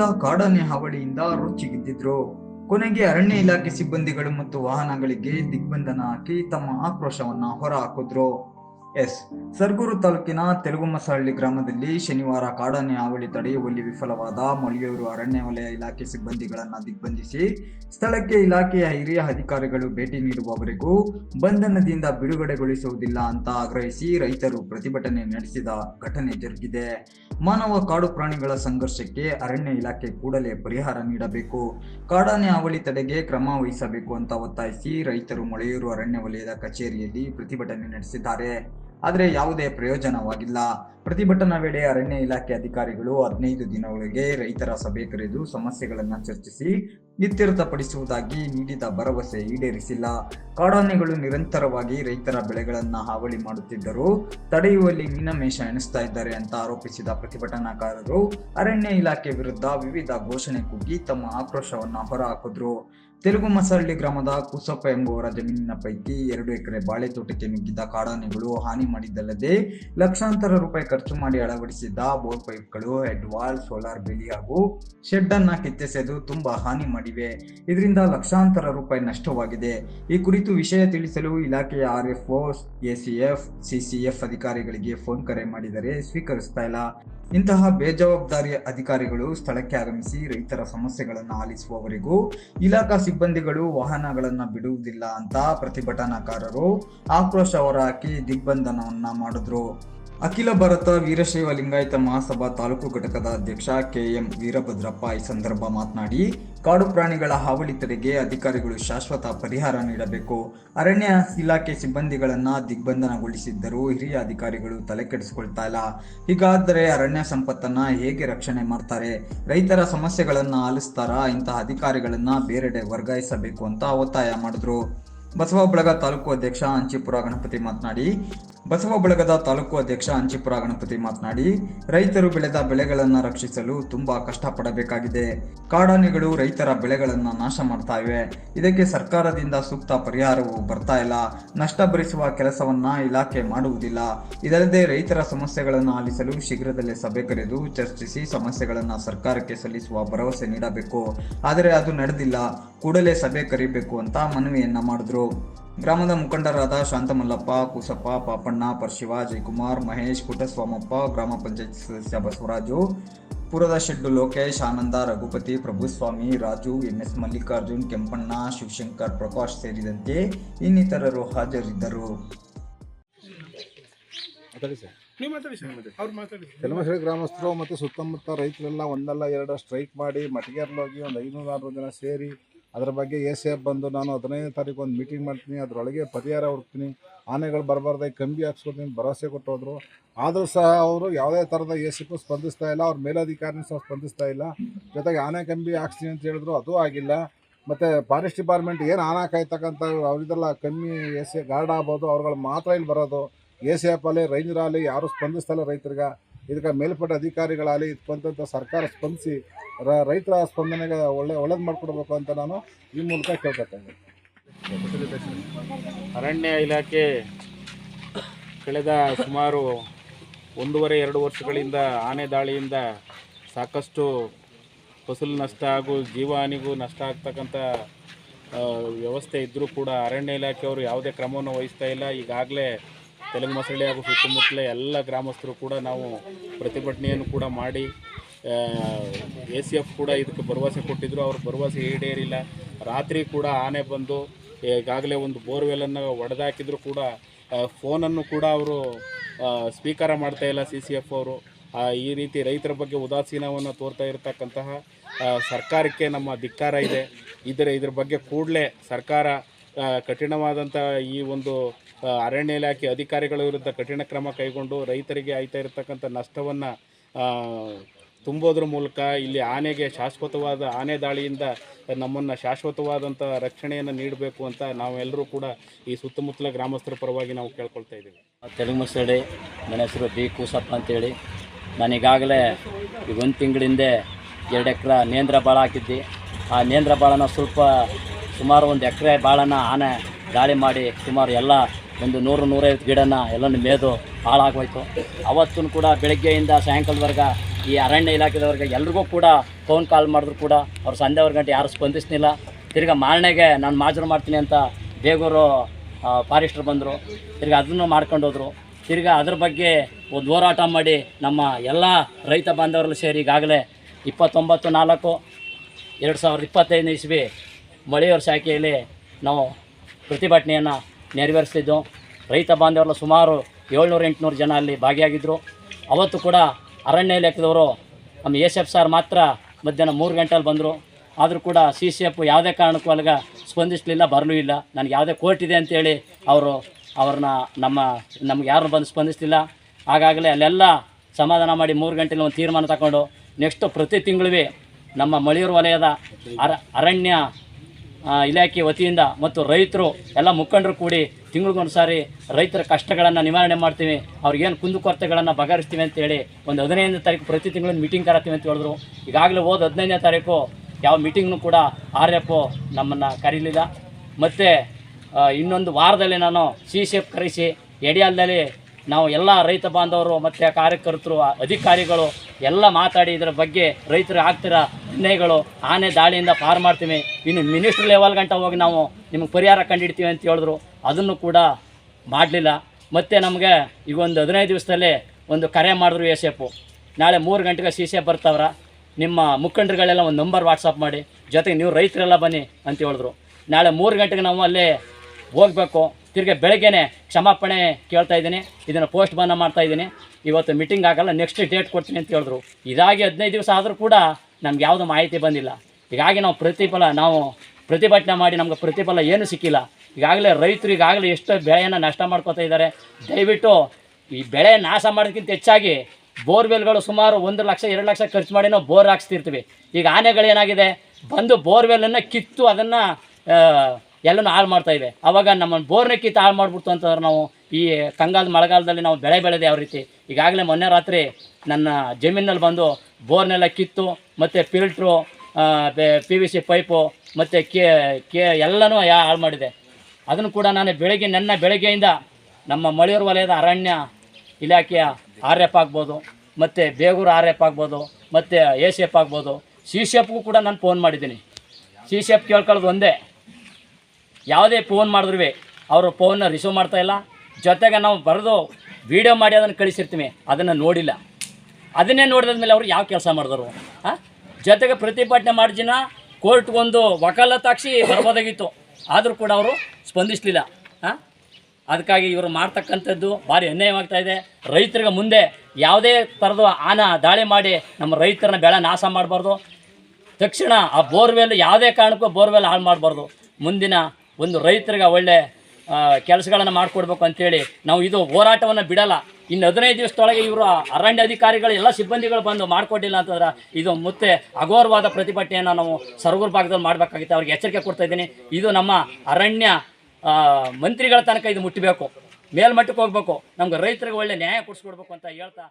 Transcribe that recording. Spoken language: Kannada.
ಇವರೆಲ್ಲ ಕಾಡಾನೆ ಹಾವಳಿಯಿಂದ ರೊಚ್ಚಿಗಿದ್ದಿದ್ರು. ಕೊನೆಗೆ ಅರಣ್ಯ ಇಲಾಖೆ ಸಿಬ್ಬಂದಿಗಳು ಮತ್ತು ವಾಹನಗಳಿಗೆ ದಿಗ್ಬಂಧನ ಹಾಕಿ ತಮ್ಮ ಆಕ್ರೋಶವನ್ನ ಹೊರ ಹಾಕಿದ್ರು ಎಸ್. ಸರ್ಗೂರು ತಾಲೂಕಿನ ತೆಲುಗುಮಸಹಳ್ಳಿ ಗ್ರಾಮದಲ್ಲಿ ಶನಿವಾರ ಕಾಡಾನೆ ಹಾವಳಿ ತಡೆಯುವಲ್ಲಿ ವಿಫಲವಾದ ಮೊಳಿಯೂರು ಅರಣ್ಯ ವಲಯ ಇಲಾಖೆ ಸಿಬ್ಬಂದಿಗಳನ್ನು ದಿಗ್ಬಂಧಿಸಿ ಸ್ಥಳಕ್ಕೆ ಇಲಾಖೆಯ ಹಿರಿಯ ಅಧಿಕಾರಿಗಳು ಭೇಟಿ ನೀಡುವವರೆಗೂ ಬಂಧನದಿಂದ ಬಿಡುಗಡೆಗೊಳಿಸುವುದಿಲ್ಲ ಅಂತ ಆಗ್ರಹಿಸಿ ರೈತರು ಪ್ರತಿಭಟನೆ ನಡೆಸಿದ ಘಟನೆ ಜರುಗಿದೆ. ಮಾನವ ಕಾಡು ಪ್ರಾಣಿಗಳ ಸಂಘರ್ಷಕ್ಕೆ ಅರಣ್ಯ ಇಲಾಖೆ ಕೂಡಲೇ ಪರಿಹಾರ ನೀಡಬೇಕು. ಕಾಡಾನೆ ಹಾವಳಿ ತಡೆಗೆ ಕ್ರಮ ವಹಿಸಬೇಕು ಅಂತ ಒತ್ತಾಯಿಸಿ ರೈತರು ಮೊಳೆಯೂರು ಅರಣ್ಯ ವಲಯದ ಕಚೇರಿಯಲ್ಲಿ ಪ್ರತಿಭಟನೆ ನಡೆಸಿದ್ದಾರೆ. ಆದರೆ ಯಾವುದೇ ಪ್ರಯೋಜನವಾಗಿಲ್ಲ. ಪ್ರತಿಭಟನಾ ವೇಳೆ ಅರಣ್ಯ ಇಲಾಖೆ ಅಧಿಕಾರಿಗಳು ಹದಿನೈದು ದಿನಗಳಿಗೆ ರೈತರ ಸಭೆ ಕರೆದು ಸಮಸ್ಯೆಗಳನ್ನು ಚರ್ಚಿಸಿ ಇತ್ಯರ್ಥಪಡಿಸುವುದಾಗಿ ನೀಡಿದ ಭರವಸೆ ಈಡೇರಿಸಿಲ್ಲ. ಕಾಡಾನೆಗಳು ನಿರಂತರವಾಗಿ ರೈತರ ಬೆಳೆಗಳನ್ನು ಹಾವಳಿ ಮಾಡುತ್ತಿದ್ದರೂ ತಡೆಯುವಲ್ಲಿ ಮೀನಮೇಷ ಎಣಿಸ್ತಾ ಇದ್ದಾರೆ ಅಂತ ಆರೋಪಿಸಿದ ಪ್ರತಿಭಟನಾಕಾರರು ಅರಣ್ಯ ಇಲಾಖೆ ವಿರುದ್ಧ ವಿವಿಧ ಘೋಷಣೆ ಕೂಗಿ ತಮ್ಮ ಆಕ್ರೋಶವನ್ನು ಹೊರಹಾಕಿದ್ರು. ತೆಲುಗು ಮಸರಳ್ಳಿ ಗ್ರಾಮದ ಕುಸಪ್ಪ ಎಂಬುವರ ಜಮೀನಿನ ಪೈಕಿ ಎರಡು ಎಕರೆ ಬಾಳೆ ತೋಟಕ್ಕೆ ನುಗ್ಗಿದ್ದ ಕಾಡಾನೆಗಳು ಹಾನಿ ಮಾಡಿದ್ದಲ್ಲದೆ ಲಕ್ಷಾಂತರ ರೂಪಾಯಿ ಖರ್ಚು ಮಾಡಿ ಅಳವಡಿಸಿದ್ದ ಬೋರ್ ಪೈಪ್ಗಳು ಹೆಡ್ ವಾಲ್, ಸೋಲಾರ್ ಬೇಲಿ ಹಾಗೂ ಶೆಡ್ ಅನ್ನ ಕಿತ್ತೆಸೆದು ತುಂಬಾ ಹಾನಿ ಮಾಡಿವೆ. ಇದರಿಂದ ಲಕ್ಷಾಂತರ ರೂಪಾಯಿ ನಷ್ಟವಾಗಿದೆ. ಈ ಕುರಿತು ವಿಷಯ ತಿಳಿಸಲು ಇಲಾಖೆಯ ಆರ್ ಎಫ್ ಎಸಿಎಫ್, ಸಿಸಿಎಫ್ ಅಧಿಕಾರಿಗಳಿಗೆ ಫೋನ್ ಕರೆ ಮಾಡಿದರೆ ಸ್ವೀಕರಿಸ್ತಾ ಇಲ್ಲ. ಇಂತಹ ಬೇಜವಾಬ್ದಾರಿ ಅಧಿಕಾರಿಗಳು ಸ್ಥಳಕ್ಕೆ ಆಗಮಿಸಿ ರೈತರ ಸಮಸ್ಯೆಗಳನ್ನು ಆಲಿಸುವವರೆಗೂ ಇಲಾಖಾ ಸಿಬ್ಬಂದಿಗಳು ವಾಹನಗಳನ್ನು ಬಿಡುವುದಿಲ್ಲ ಅಂತ ಪ್ರತಿಭಟನಾಕಾರರು ಆಕ್ರೋಶ ಹೊರಹಾಕಿ ದಿಗ್ಬಂಧನವನ್ನ ಮಾಡಿದ್ರು. ಅಖಿಲ ಭಾರತ ವೀರಶೈವ ಲಿಂಗಾಯತ ಮಹಾಸಭಾ ತಾಲೂಕು ಘಟಕದ ಅಧ್ಯಕ್ಷ ಕೆಎಂ ವೀರಭದ್ರಪ್ಪ ಈ ಸಂದರ್ಭ ಮಾತನಾಡಿ, ಕಾಡು ಪ್ರಾಣಿಗಳ ಹಾವಳಿ ತಡೆಗೆ ಅಧಿಕಾರಿಗಳು ಶಾಶ್ವತ ಪರಿಹಾರ ನೀಡಬೇಕು. ಅರಣ್ಯ ಇಲಾಖೆ ಸಿಬ್ಬಂದಿಗಳನ್ನ ದಿಗ್ಬಂಧನಗೊಳಿಸಿದ್ದರೂ ಹಿರಿಯ ಅಧಿಕಾರಿಗಳು ತಲೆ ಕೆಡಿಸಿಕೊಳ್ತಾ ಇಲ್ಲ. ಹೀಗಾದರೆ ಅರಣ್ಯ ಸಂಪತ್ತನ್ನ ಹೇಗೆ ರಕ್ಷಣೆ ಮಾಡ್ತಾರೆ? ರೈತರ ಸಮಸ್ಯೆಗಳನ್ನ ಆಲಿಸ್ತಾರಾ? ಇಂತಹ ಅಧಿಕಾರಿಗಳನ್ನ ಬೇರೆಡೆ ವರ್ಗಾಯಿಸಬೇಕು ಅಂತ ಒತ್ತಾಯ ಮಾಡಿದ್ರು. ಬಸವ ಬಳಗ ತಾಲೂಕು ಅಧ್ಯಕ್ಷ ಅಂಚಿಪುರ ಗಣಪತಿ ಮಾತನಾಡಿ ಬಸವ ಬಳಗದ ತಾಲೂಕು ಅಧ್ಯಕ್ಷ ಅಂಚಿಪುರ ಗಣಪತಿ ಮಾತನಾಡಿ, ರೈತರು ಬೆಳೆದ ಬೆಳೆಗಳನ್ನು ರಕ್ಷಿಸಲು ತುಂಬಾ ಕಷ್ಟಪಡಬೇಕಾಗಿದೆ. ಕಾಡಾನೆಗಳು ರೈತರ ಬೆಳೆಗಳನ್ನು ನಾಶ ಮಾಡ್ತಾ ಇವೆ. ಇದಕ್ಕೆ ಸರ್ಕಾರದಿಂದ ಸೂಕ್ತ ಪರಿಹಾರವು ಬರ್ತಾ ಇಲ್ಲ. ನಷ್ಟ ಭರಿಸುವ ಕೆಲಸವನ್ನ ಇಲಾಖೆ ಮಾಡುವುದಿಲ್ಲ. ಇದಲ್ಲದೆ ರೈತರ ಸಮಸ್ಯೆಗಳನ್ನು ಆಲಿಸಲು ಶೀಘ್ರದಲ್ಲೇ ಸಭೆ ಕರೆದು ಚರ್ಚಿಸಿ ಸಮಸ್ಯೆಗಳನ್ನು ಸರ್ಕಾರಕ್ಕೆ ಸಲ್ಲಿಸುವ ಭರವಸೆ ನೀಡಬೇಕು. ಆದರೆ ಅದು ನಡೆದಿಲ್ಲ. ಕೂಡಲೇ ಸಭೆ ಕರೀಬೇಕು ಅಂತ ಮನವಿಯನ್ನ ಮಾಡಿದ್ರು. ಗ್ರಾಮದ ಮುಖಂಡರಾದ ಶಾಂತಮಲ್ಲಪ್ಪ ಕುಸಪ್ಪ ಪಾಪಣ್ಣ ಪರಶಿವ ಜಯಕುಮಾರ್ ಮಹೇಶ್ ಪುಟ್ಟಸ್ವಾಮಪ್ಪ ಗ್ರಾಮ ಪಂಚಾಯತ್ ಸದಸ್ಯ ಬಸವರಾಜು ಪುರದ ಶೆಡ್ಡು ಲೋಕೇಶ್ ಆನಂದ ರಘುಪತಿ ಪ್ರಭುಸ್ವಾಮಿ ರಾಜು ಎಂಎಸ್ ಮಲ್ಲಿಕಾರ್ಜುನ್ ಕೆಂಪಣ್ಣ ಶಿವಶಂಕರ್ ಪ್ರಕಾಶ್ ಸೇರಿದಂತೆ ಇನ್ನಿತರರು ಹಾಜರಿದ್ದರು. ಗ್ರಾಮಸ್ಥರು ಮತ್ತು ಸುತ್ತಮುತ್ತ ರೈತರೆಲ್ಲ ಒಂದಲ್ಲ ಎರಡು ಸ್ಟ್ರೈಕ್ ಮಾಡಿ ಮಟಗೇರ್ಲೋಗಿ ಒಂದು ಐನೂರು ಆರುನೂರು ಜನ ಸೇರಿ ಅದರ ಬಗ್ಗೆ ಎ ಸಿ ಎಫ್ ಬಂದು ನಾನು ಹದಿನೈದನೇ ತಾರೀಕು ಒಂದು ಮೀಟಿಂಗ್ ಮಾಡ್ತೀನಿ. ಅದರೊಳಗೆ ಪರಿಹಾರ ಹುಡ್ತೀನಿ ಆನೆಗಳು ಬರಬಾರ್ದಾಗಿ ಕಂಬಿ ಹಾಕ್ಸ್ಕೊಡ್ತೀನಿ, ಭರವಸೆ ಕೊಟ್ಟೋದ್ರು. ಆದರೂ ಸಹ ಅವರು ಯಾವುದೇ ಥರದ ಎ ಸಿ ಸ್ಪಂದಿಸ್ತಾ ಇಲ್ಲ. ಅವ್ರ ಮೇಲಧಿಕಾರಿನೂ ಸಹ ಸ್ಪಂದಿಸ್ತಾ ಇಲ್ಲ. ಜೊತೆಗೆ ಆನೆ, ಕಂಬಿ ಹಾಕ್ಸ್ತೀನಿ ಅಂತ ಹೇಳಿದ್ರು ಅದು ಆಗಿಲ್ಲ. ಮತ್ತು ಫಾರೆಸ್ಟ್ ಡಿಪಾರ್ಟ್ಮೆಂಟ್ ಏನು ಆನೆ ಕಾಯ್ತಕ್ಕಂಥ ಅವರಿದೆಲ್ಲ ಕಮ್ಮಿ ಎ ಸಿ ಗಾರ್ಡ್ ಆಗ್ಬೋದು. ಅವ್ರುಗಳು ಮಾತ್ರ ಇಲ್ಲಿ ಬರೋದು. ಎ ಸಿ ಎಫ್ ಅಲ್ಲಿ ಅಲ್ಲಿ ಯಾರೂ ಸ್ಪಂದಿಸ್ತಲ್ಲ ರೈತರಿಗೆ. ಇದಕ್ಕೆ ಮೇಲ್ಪಟ್ಟ ಅಧಿಕಾರಿಗಳಾಗಲಿ ಇದ್ದಂಥ ಸರ್ಕಾರ ಸ್ಪಂದಿಸಿ ರೈತರ ಸ್ಪಂದನೆಗೆ ಒಳ್ಳೆ, ಒಳ್ಳೇದು ಮಾಡಿಕೊಡ್ಬೇಕು ಅಂತ ನಾನು ಈ ಮೂಲಕ ಕೇಳ್ಕೊತೇನೆ ಅರಣ್ಯ ಇಲಾಖೆ ಕಳೆದ ಸುಮಾರು ಒಂದೂವರೆ, ಎರಡು ವರ್ಷಗಳಿಂದ ಆನೆ ದಾಳಿಯಿಂದ ಸಾಕಷ್ಟು ಫಸಲು ನಷ್ಟ ಹಾಗೂ ಜೀವಹಾನಿಗೂ ನಷ್ಟ ಆಗ್ತಕ್ಕಂಥ ವ್ಯವಸ್ಥೆ ಇದ್ದರೂ ಕೂಡ ಅರಣ್ಯ ಇಲಾಖೆಯವರು ಯಾವುದೇ ಕ್ರಮವನ್ನು ವಹಿಸ್ತಾ ಇಲ್ಲ. ಈಗಾಗಲೇ ತೆಲುಗು ಮಸಳ್ಳಿ ಹಾಗೂ ಸುತ್ತಮುತ್ತಲ ಎಲ್ಲ ಗ್ರಾಮಸ್ಥರು ಕೂಡ ನಾವು ಪ್ರತಿಭಟನೆಯನ್ನು ಕೂಡ ಮಾಡಿ ಎ ಸಿ ಎಫ್ ಕೂಡ ಇದಕ್ಕೆ ಭರವಸೆ ಕೊಟ್ಟಿದ್ದರು ಅವ್ರ ಭರವಸೆ ಈಡೇರಿಲ್ಲ. ರಾತ್ರಿ ಕೂಡ ಆನೆ ಬಂದು ಈಗಾಗಲೇ ಒಂದು ಬೋರ್ವೆಲನ್ನು ಒಡೆದಾಕಿದ್ರು ಕೂಡ ಫೋನನ್ನು ಕೂಡ ಅವರು ಸ್ವೀಕಾರ ಮಾಡ್ತಾ ಇಲ್ಲ ಸಿ ಸಿ ಎಫ್ ಅವರು. ಈ ರೀತಿ ರೈತರ ಬಗ್ಗೆ ಉದಾಸೀನವನ್ನು ತೋರ್ತಾ ಇರತಕ್ಕಂತಹ ಸರ್ಕಾರಕ್ಕೆ ನಮ್ಮ ಧಿಕ್ಕಾರ ಇದೆ. ಇದರ ಇದ್ರ ಬಗ್ಗೆ ಕೂಡಲೇ ಸರ್ಕಾರ ಕಠಿಣವಾದಂಥ ಈ ಒಂದು ಅರಣ್ಯ ಇಲಾಖೆ ಅಧಿಕಾರಿಗಳ ವಿರುದ್ಧ ಕಠಿಣ ಕ್ರಮ ಕೈಗೊಂಡು ರೈತರಿಗೆ ಆಯ್ತಾ ಇರತಕ್ಕಂಥ ನಷ್ಟವನ್ನು ತುಂಬೋದ್ರ ಮೂಲಕ ಇಲ್ಲಿ ಆನೆಗೆ ಶಾಶ್ವತವಾದ ಆನೆ ದಾಳಿಯಿಂದ ನಮ್ಮನ್ನು ಶಾಶ್ವತವಾದಂಥ ರಕ್ಷಣೆಯನ್ನು ನೀಡಬೇಕು ಅಂತ ನಾವೆಲ್ಲರೂ ಕೂಡ ಈ ಸುತ್ತಮುತ್ತಲ ಗ್ರಾಮಸ್ಥರ ಪರವಾಗಿ ನಾವು ಕೇಳ್ಕೊಳ್ತಾ ಇದ್ದೀವಿ. ತೆಲುಗು ಮಸಳಿ ನನ್ನ ಹೆಸರು ಬಿ ಕೂಸಪ್ಪ ಅಂತೇಳಿ. ನಾನೀಗಾಗಲೇ ಈಗ ಒಂದು ತಿಂಗಳಿಂದೆ ಎರಡು ಎಕರೆ ನೇಂದ್ರ ಬಾಳ ಹಾಕಿದ್ದೆ. ಆ ನೇಂದ್ರ ಬಾಳನ ಸ್ವಲ್ಪ ಸುಮಾರು ಒಂದು ಎಕರೆ ಬಾಳನ್ನು ಆನೆ ದಾಳಿ ಮಾಡಿ ಸುಮಾರು ಎಲ್ಲ ಒಂದು ನೂರು, ನೂರೈವತ್ತು ಗಿಡನ ಎಲ್ಲನೂ ಮೇದು ಹಾಳಾಗೋಯ್ತು. ಅವತ್ತೂ ಕೂಡ ಬೆಳಗ್ಗೆಯಿಂದ ಸಾಯಂಕಾಲದವರೆಗೆ ಈ ಅರಣ್ಯ ಇಲಾಖೆದವ್ರಿಗೆ ಎಲ್ರಿಗೂ ಕೂಡ ಫೋನ್ ಕಾಲ್ ಮಾಡಿದ್ರು ಕೂಡ. ಅವ್ರು ಸಂಜೆವರೆಗೆ ಗಂಟೆ ಯಾರು ಸ್ಪಂದಿಸ್ನಿಲ್ಲ ತಿರ್ಗಿ ಮಾರನೆಗೆ ನಾನು ಮಾಜರು ಮಾಡ್ತೀನಿ ಅಂತ ಬೇಗೂರು ಫಾರೆಸ್ಟ್ರು ಬಂದರು. ತಿರ್ಗಿ ಅದನ್ನು ಮಾಡ್ಕೊಂಡು ಹೋದರು. ತಿರ್ಗಿ ಅದ್ರ ಬಗ್ಗೆ ಒಂದು ಹೋರಾಟ ಮಾಡಿ ನಮ್ಮ ಎಲ್ಲ ರೈತ ಬಾಂಧವರಲ್ಲಿ ಸೇರಿ ಈಗಾಗಲೇ ಇಪ್ಪತ್ತೊಂಬತ್ತು ನಾಲ್ಕು, ಎರಡು ಸಾವಿರದ ಇಪ್ಪತ್ತೈದನೇ ಇಸ್ವಿ ಮಳೆಯೂರು ಶಾಖೆಯಲ್ಲಿ ನಾವು ಪ್ರತಿಭಟನೆಯನ್ನು ನೆರವೇರಿಸ್ತಿದ್ದು, ರೈತ ಬಾಂಧವರೆಲ್ಲ ಸುಮಾರು ಏಳ್ನೂರು, ಎಂಟುನೂರು ಜನ ಅಲ್ಲಿ ಭಾಗಿಯಾಗಿದ್ದರು ಅವತ್ತು ಕೂಡ ಅರಣ್ಯ ಇಲಾಖೆದವರು ನಮ್ಮ ಎಸ್ ಎಫ್ ಸಾರ್ ಮಾತ್ರ ಮಧ್ಯಾಹ್ನ ಮೂರು ಗಂಟೆಯಲ್ಲಿ ಬಂದರು. ಆದರೂ ಕೂಡ ಸಿ ಸಿ ಎಫ್ ಯಾವುದೇ ಕಾರಣಕ್ಕೂ ಅಲ್ಲಿಗೆ ಸ್ಪಂದಿಸಲಿಲ್ಲ, ಬರಲೂ ಇಲ್ಲ. ನನಗೆ ಯಾವುದೇ ಕೋರ್ಟ್ ಇದೆ ಅಂತೇಳಿ ಅವರು ಅವ್ರನ್ನ ನಮ್ಮ, ನಮ್ಗೆ ಯಾರು ಬಂದು ಸ್ಪಂದಿಸಲಿಲ್ಲ. ಹಾಗಾಗಲೇ ಅಲ್ಲೆಲ್ಲ ಸಮಾಧಾನ ಮಾಡಿ ಮೂರು ಗಂಟೆಲಿ ಒಂದು ತೀರ್ಮಾನ ತಗೊಂಡು ನೆಕ್ಸ್ಟು ಪ್ರತಿ ತಿಂಗಳು ನಮ್ಮ ಮಳೆಯೂರು ವಲಯದ ಅರ, ಅರಣ್ಯ ಇಲಾಖೆ ವತಿಯಿಂದ ಮತ್ತು ರೈತರು, ಎಲ್ಲ ಮುಖಂಡರು ಕೂಡಿ ತಿಂಗಳಿಗೊಂದು ಸಾರಿ ರೈತರ ಕಷ್ಟಗಳನ್ನು ನಿವಾರಣೆ ಮಾಡ್ತೀವಿ. ಅವ್ರಿಗೇನು ಕುಂದುಕೊರತೆಗಳನ್ನು ಬಗೆಹರಿಸ್ತೀವಿ ಅಂತೇಳಿ ಒಂದು ಹದಿನೈದನೇ ತಾರೀಕು ಪ್ರತಿ ತಿಂಗಳು ಮೀಟಿಂಗ್ ಕರತ್ತೀವಿ ಅಂತ ಹೇಳಿದ್ರು. ಈಗಾಗಲೇ ಹೋದ ಹದಿನೈದನೇ ತಾರೀಕು ಯಾವ ಮೀಟಿಂಗ್ನು ಕೂಡ ಆರ್ ಎಫ್ ನಮ್ಮನ್ನು ಕರೀಲಿಲ್ಲ. ಮತ್ತು ಇನ್ನೊಂದು ವಾರದಲ್ಲಿ ನಾನು ಸಿ ಸಿ ಎಫ್ ಕರೆಸಿ ಎಡಿಯಾಲದಲ್ಲಿ ನಾವು ಎಲ್ಲ ರೈತ ಬಾಂಧವರು ಮತ್ತು ಕಾರ್ಯಕರ್ತರು, ಅಧಿಕಾರಿಗಳು ಎಲ್ಲ ಮಾತಾಡಿ ಇದರ ಬಗ್ಗೆ ರೈತರು ಆಗ್ತಿರ ಅನ್ಯಾಯಗಳು ಆನೆ ದಾಳಿಯಿಂದ ಪಾರು ಮಾಡ್ತೀವಿ. ಇನ್ನು ಮಿನಿಸ್ಟ್ರ್ ಲೆವೆಲ್ ಗಂಟ ಹೋಗಿ ನಾವು ನಿಮಗೆ ಪರಿಹಾರ ಕಂಡಿಡ್ತೀವಿ ಅಂತ ಹೇಳಿದ್ರು. ಅದನ್ನು ಕೂಡ ಮಾಡಲಿಲ್ಲ. ಮತ್ತು ನಮಗೆ ಈಗ ಒಂದು ಹದಿನೈದು ದಿವಸದಲ್ಲೇ ಒಂದು ಕರೆ ಮಾಡಿದ್ರು ಎಸ್ ಎಫು ನಾಳೆ ಮೂರು ಗಂಟೆಗೆ ಸಿ ಎಫ್ ಬರ್ತಾವ್ರ. ನಿಮ್ಮ ಮುಖಂಡರುಗಳೆಲ್ಲ ಒಂದು ನಂಬರ್ ವಾಟ್ಸಪ್ ಮಾಡಿ. ಜೊತೆಗೆ ನೀವು ರೈತರೆಲ್ಲ ಬನ್ನಿ ಅಂತ ಹೇಳಿದ್ರು. ನಾಳೆ ಮೂರು ಗಂಟೆಗೆ ನಾವು ಅಲ್ಲೇ ಹೋಗಬೇಕು. ತಿರ್ಗಿ ಬೆಳಗ್ಗೆನೆ ಕ್ಷಮಾಪಣೆ ಕೇಳ್ತಾ ಇದ್ದೀನಿ. ಇದನ್ನು ಪೋಸ್ಟ್ ಬನ್ನ ಮಾಡ್ತಾ ಇದ್ದೀನಿ. ಇವತ್ತು ಮೀಟಿಂಗ್ ಆಗಲ್ಲ ನೆಕ್ಸ್ಟ್ ಡೇಟ್ ಕೊಡ್ತೀನಿ ಅಂತ ಹೇಳಿದ್ರು. ಇದಾಗಿ ಹದಿನೈದು ದಿವಸ ಆದರೂ ಕೂಡ ನಮ್ಗೆ ಯಾವುದೂ ಮಾಹಿತಿ ಬಂದಿಲ್ಲ. ಹೀಗಾಗಿ ನಾವು ಪ್ರತಿಫಲ, ನಾವು ಪ್ರತಿಭಟನೆ ಮಾಡಿ ನಮ್ಗೆ ಪ್ರತಿಫಲ ಏನೂ ಸಿಕ್ಕಿಲ್ಲ. ಈಗಾಗಲೇ ರೈತರು ಈಗಾಗಲೇ ಎಷ್ಟು ಬೆಳೆಯನ್ನು ನಷ್ಟ ಮಾಡ್ಕೋತಾ ಇದ್ದಾರೆ. ದಯವಿಟ್ಟು ಈ ಬೆಳೆ ನಾಶ ಮಾಡೋದಕ್ಕಿಂತ ಹೆಚ್ಚಾಗಿ ಬೋರ್ವೆಲ್ಗಳು ಸುಮಾರು ಒಂದು ಲಕ್ಷ, ಎರಡು ಲಕ್ಷ ಖರ್ಚು ಮಾಡಿ ನಾವು ಬೋರ್ ಹಾಕ್ಸ್ತಿರ್ತೀವಿ. ಈಗ ಆನೆಗಳೇನಾಗಿದೆ ಬಂದು ಬೋರ್ವೆಲನ್ನು ಕಿತ್ತು ಅದನ್ನು ಎಲ್ಲನೂ ಹಾಳು ಮಾಡ್ತಾ ಇದೆ. ಅವಾಗ ನಮ್ಮನ್ನು ಬೋರ್ನ ಕಿತ್ತು ಹಾಳು ಮಾಡಿಬಿಡ್ತು ಅಂತಂದ್ರೆ ನಾವು ಈ ತಂಗಾಲ ಮಳೆಗಾಲದಲ್ಲಿ ನಾವು ಬೆಳೆ ಬೆಳೆದೆ ಯಾವ ರೀತಿ. ಈಗಾಗಲೇ ಮೊನ್ನೆ ರಾತ್ರಿ ನನ್ನ ಜಮೀನಲ್ಲಿ ಬಂದು ಬೋರ್ನೆಲ್ಲ ಕಿತ್ತು, ಮತ್ತು filter P V C pipe, ಮತ್ತು ಕೆ ಕೆ, ಎಲ್ಲನೂ ಹಾಳು ಮಾಡಿದೆ. ಅದನ್ನು ಕೂಡ ನಾನು ಬೆಳಗ್ಗೆ, ನನ್ನ ಬೆಳಗ್ಗೆಯಿಂದ ನಮ್ಮ ಮಳೆಯೂರು ವಲಯದ ಅರಣ್ಯ ಇಲಾಖೆಯ ಆರ್ ಎಫ್ ಆಗ್ಬೋದು, ಮತ್ತು ಬೇಗೂರು ಆರ್ ಎಫ್ ಆಗ್ಬೋದು, ಮತ್ತು ಎ ಸಿ ಎಫ್ ಆಗ್ಬೋದು. ಸಿ ಸಿ ಎಫ್ಗೂ ಕೂಡ ನಾನು ಫೋನ್ ಮಾಡಿದ್ದೀನಿ. ಸಿ ಸಿ ಎಫ್ ಕೇಳ್ಕೊಳ್ಳೋದು ಒಂದೇ. ಯಾವುದೇ ಫೋನ್ ಮಾಡಿದ್ರು ಅವರು ಫೋನ್ನ ರಿಸೀವ್ ಮಾಡ್ತಾ ಇಲ್ಲ. ಜೊತೆಗೆ ನಾವು ಬರೆದು ವೀಡಿಯೋ ಮಾಡಿ ಅದನ್ನು ಕಳಿಸಿರ್ತೀವಿ. ಅದನ್ನು ನೋಡಿಲ್ಲ. ಅದನ್ನೇ ನೋಡಿದ್ಮೇಲೆ ಅವರು ಯಾವ ಕೆಲಸ ಮಾಡಿದ್ರು ಹಾಂ ಜೊತೆಗೆ ಪ್ರತಿಭಟನೆ ಮಾಡಿ ಜನ ಕೋರ್ಟ್ಗೊಂದು ವಕಾಲತ್ತಾಕ್ಷಿ ಬರ್ಬೋದಾಗಿತ್ತು ಆದರೂ ಕೂಡ ಅವರು ಸ್ಪಂದಿಸಲಿಲ್ಲ. ಹಾಂ ಅದಕ್ಕಾಗಿ ಇವರು ಮಾಡ್ತಕ್ಕಂಥದ್ದು ಭಾರಿ ಅನ್ಯಾಯವಾಗ್ತಾ ಇದೆ. ರೈತರಿಗೆ ಮುಂದೆ ಯಾವುದೇ ಥರದ ಆನ ದಾಳಿ ಮಾಡಿ ನಮ್ಮ ರೈತರನ್ನ ಬೆಳೆ ನಾಶ ಮಾಡಬಾರ್ದು. ತಕ್ಷಣ ಆ ಬೋರ್ವೆಲ್ ಯಾವುದೇ ಕಾರಣಕ್ಕೂ ಬೋರ್ವೆಲ್ ಹಾಳು ಮಾಡಬಾರ್ದು. ಮುಂದಿನ ಒಂದು ರೈತರಿಗೆ ಒಳ್ಳೆ ಕೆಲಸಗಳನ್ನು ಮಾಡಿಕೊಡ್ಬೇಕು ಅಂತೇಳಿ ನಾವು ಇದು ಹೋರಾಟವನ್ನು ಬಿಡಲ್ಲ. ಇನ್ನು ಹದಿನೈದು ದಿವಸದೊಳಗೆ ಇವರು ಅರಣ್ಯ ಅಧಿಕಾರಿಗಳು, ಎಲ್ಲ ಸಿಬ್ಬಂದಿಗಳು ಬಂದು ಮಾಡಿಕೊಟ್ಟಿಲ್ಲ ಅಂತಂದ್ರೆ ಇದು ಮತ್ತೆ ಅಘೋರವಾದ ಪ್ರತಿಭಟನೆಯನ್ನು ನಾವು ಸರಗೂರು ಭಾಗದಲ್ಲಿ ಮಾಡಬೇಕಾಗಿತ್ತು. ಅವ್ರಿಗೆ ಎಚ್ಚರಿಕೆ ಕೊಡ್ತಾ ಇದ್ದೀನಿ. ಇದು ನಮ್ಮ ಅರಣ್ಯ ಮಂತ್ರಿಗಳ ತನಕ ಇದು ಮುಟ್ಟಬೇಕು ಮೇಲ್ಮಟ್ಟಕ್ಕೆ ಹೋಗ್ಬೇಕು. ನಮ್ಗೆ ರೈತರಿಗೆ ಒಳ್ಳೆ ನ್ಯಾಯ ಕೊಡಿಸ್ಕೊಡ್ಬೇಕು ಅಂತ ಹೇಳ್ತಾ